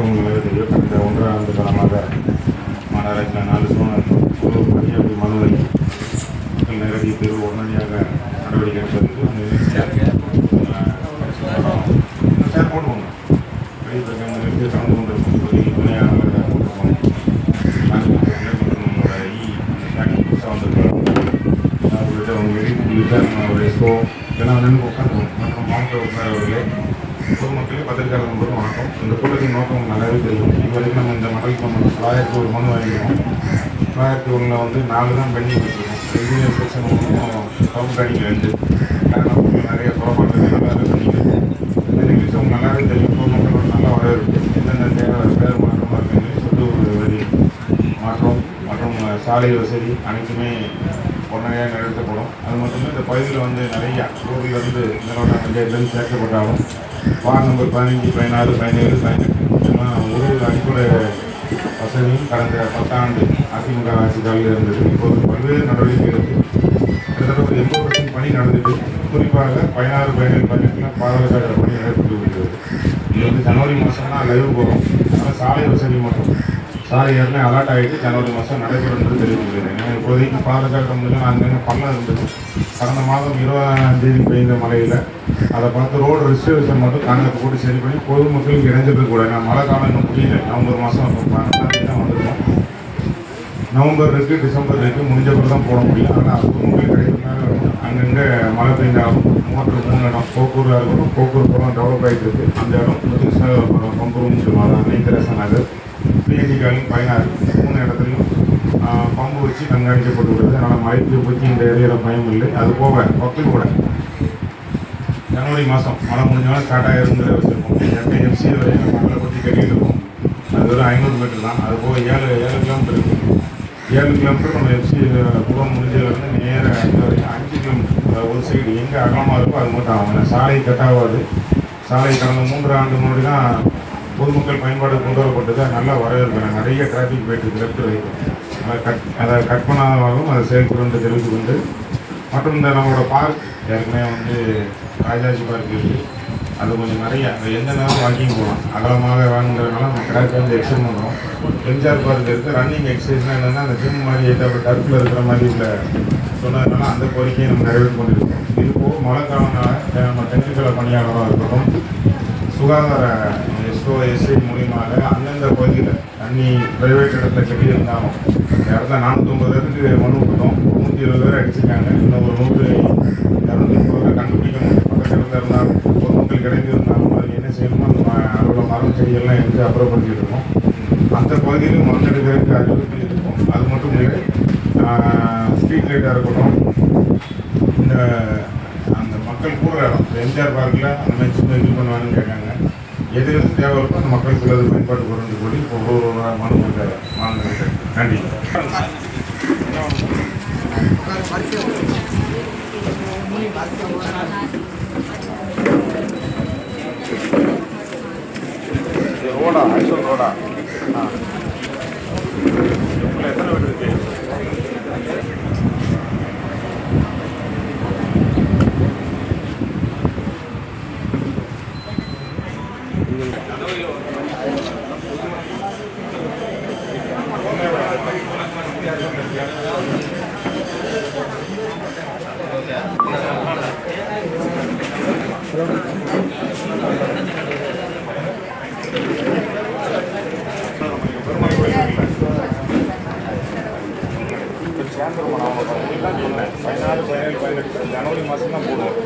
வணக்கம் உங்களுக்கு கடந்த ஆண்டு காலமாக மாநகராட்சியில் நாலு சோழர் ஒரு பணி மனுவை மக்கள் நேரடி தீர்வு உடனடியாக நடவடிக்கை எடுப்பதற்கு அந்த ஷேர் கலந்து கொண்டிருக்கும் தொகுதி e, அவங்க உள்ளிட்ட நம்மளுடைய ஷோ இதெல்லாம் நின்று உட்காந்து மற்றும் மாவட்ட உறுப்பினர் பொதுமக்களே பத்திரிகையாளர் நண்பரும் வணக்கம். இந்த கூட்டத்தின் நோக்கம் நல்லாவே தெரியும். இதுவரைக்கும் நம்ம இந்த மண்டலுக்கு நம்ம தொள்ளாயிரத்தி ஒரு மனு வாங்கிக்கிறோம் தொள்ளாயிரத்தி ஒன்றில் வந்து நாலு தான் பெண்டிங் வச்சுருக்கோம். ரெண்டு செக்ஷன் ஒன்றும் கவுண்ட் அடிக்க ரெண்டு. காரணம் நிறைய புறப்பாட்டு நல்லா இருக்குது இந்த நிகழ்ச்சி உங்களுக்கு நல்லாவே தெரியும். பொதுமக்களோட நல்லா வரவேற்பு. என்னென்ன தேவை பேர் மாற்றமாக இருக்குது சொத்து வரி மாற்றம் மற்றும் சாலை வசதி அனைத்துமே உடனடியாக நிறைவேற்றப்படும் அது மட்டும் இந்த பகுதியில் வந்து நிறைய ஊர்லேருந்து இதனோட பஞ்சாயத்துலேருந்து சேர்க்கப்பட்டாலும் வார்டு நம்பர் பதினஞ்சு பதினாறு பதினேழு பதினெட்டு ஒரு அடிப்படை வசதியும் கடந்த பத்தாண்டு அதிமுக ஆட்சி காலில் இருந்தது. இப்போது பல்வேறு நடவடிக்கை கிட்டத்தட்ட ஒரு எண்பது பர்சன்ட் பணி நடந்துட்டு குறிப்பாக பதினாறு பதினேழு பதினெட்டில் பாதாள பணி நடைபெற்று வருகிறது. இது வந்து ஜனவரி மாதம்னா லைவு லைவ் போகிறோம் ஆனால் சாலை வசதி மட்டும் சாலை ஏற்கனவே அலர்ட் ஆகிட்டு ஜனவரி மாதம் நடைபெறும் என்று தெரிவிக்கிறேன். ஏன்னா இப்போதைக்கு பாலக்காடு முடியும் அங்கங்கே பள்ளம் இருந்தது கடந்த மாதம் இருபதாம் தேதி பெய்த மழையில் அதை பார்த்து ரோடு ரிசர்வேஷன் மட்டும் காங்கிரஸ் போட்டு சரி பண்ணி பொதுமக்களுக்கு இணைஞ்சிருக்கக்கூடாது கூட. மழை காலம் இன்னும் முடியல. நவம்பர் மாதம் பன்னெண்டாம் தேதி தான் வந்திருக்கோம். நவம்பர் இருக்குது டிசம்பர் இருக்குது முடிஞ்ச பிறகு தான் போட முடியும். ஆனால் பொதுமக்கள் கிடைக்கிறதுனால அங்கங்கே மழை பெய்ஞ்சாலும் மோட்டர் மூணு இடம் போக்குவரத்தாக இருக்கட்டும் போக்குவரத்துலாம் டெவலப் ஆகிட்டு இருக்குது அந்த இடம் புதுசாக பம்புருன்னு சொல்லுவாங்க அன்னை நகர். பிஎன்டி பயனாக பதினாறு மூணு இடத்துலையும் பம்பு வச்சு கண்காணிக்கப்பட்டு வருது அதனால் மழைக்கு பற்றி இந்த ஏரியாவில் பயம் இல்லை. அது போக பக்கத்து கூட. ஜனவரி மாதம் மழை முடிஞ்சாலும் ஸ்டார்ட் ஆகிருந்ததை வச்சுருக்கோம் எட்டு எம்சி வரையும் மக்களை பற்றி கட்டிட்டு அது வெறும் ஐநூறு மீட்டர் தான். அது போக ஏழு ஏழு கிலோமீட்டர் இருக்குது ஏழு கிலோமீட்டர் நம்ம எஃப்சி புறம் முடிஞ்சதுலேருந்து நேராக அஞ்சு வரைக்கும் அஞ்சு கிலோமீட்டர் ஒரு சைடு எங்கே அகலமாக இருக்கோ அது மட்டும் ஆகும். ஏன்னா சாலை கட்டாகாது சாலை கடந்த மூன்று ஆண்டு முன்னாடி தான் பொதுமக்கள் பயன்பாடு கொண்டு வரப்பட்டது நல்லா வரவேற்கிறேன் நிறைய டிராஃபிக் போயிட்டு இருக்கு. லெஃப்ட் ரைட் அதை கட் அதை கட் பண்ணாதவாகவும் அதை செயல்படும் என்று கொண்டு மற்றும் இந்த நம்மளோட பார்க் ஏற்கனவே வந்து ராஜாஜி பார்க் இருக்குது அது கொஞ்சம் நிறைய அது எந்த நேரம் வாக்கிங் போகலாம். அகலமாக வாங்குறதுனால நம்ம கிராக் வந்து எக்ஸைட் பண்ணுறோம் எம்ஜிஆர் பார்க் இருக்குது ரன்னிங் எக்ஸசைஸ்னால் என்னென்னா அந்த ஜிம் மாதிரி ஏற்ற டர்ஃபில் இருக்கிற மாதிரி உள்ள சொன்னதுனால அந்த கோரிக்கையை நம்ம நிறைவேற்றி கொண்டிருக்கோம். இது போக மழை காலனால நம்ம டெக்னிக்கல் பணியாளராக இருக்கட்டும் சுகாதார எஸ்ஓஎஸ்ஐ மூலியமாக அந்தந்த பகுதியில் தண்ணி பிரைவேட் இடத்துல கட்டியிருந்தாலும் இடத்துல நானூற்றம்பது பேருக்கு மனு கொடுத்தோம். நூற்றி இருபது பேர் அடிச்சிருக்காங்க. இன்னும் ஒரு நூறு இரநூத்தி முப்பது பேர் கண்டுபிடிக்க முடியும் பக்கத்து இடத்துல இருந்தாலும் ஒரு கிடைத்து இருந்தாலும் அது என்ன செய்யணுமோ அந்த அதோட மரம் செடியெல்லாம் எடுத்து அப்புறப்படுத்திட்டு இருக்கோம். அந்த பகுதியிலும் மரம் எடுக்கிறதுக்கு அறிவுறுத்தி இருக்கும். அது மட்டும் இல்லை ஸ்ட்ரீட் லைட்டாக இருக்கட்டும். இந்த அந்த மக்கள் கூடுற இடம் எம்ஜிஆர் பார்க்கில் அந்த மாதிரி சின்ன இது பண்ணுவாங்கன்னு கேட்காங்க. எதிரும் எது தேவை இருக்கோ அந்த மக்கள் சிலது பயன்பாடு கொண்டு சொல்லி இப்போ ஒரு ஒரு மனு கொடுக்க வாங்க நன்றி ரோடா ஐசோல் ரோடா? ஆ. சேர்ந்துருவோம் பதினாறு பதினேழு பதினெட்டு ஜனவரி மாதம் தான் போடுவோம்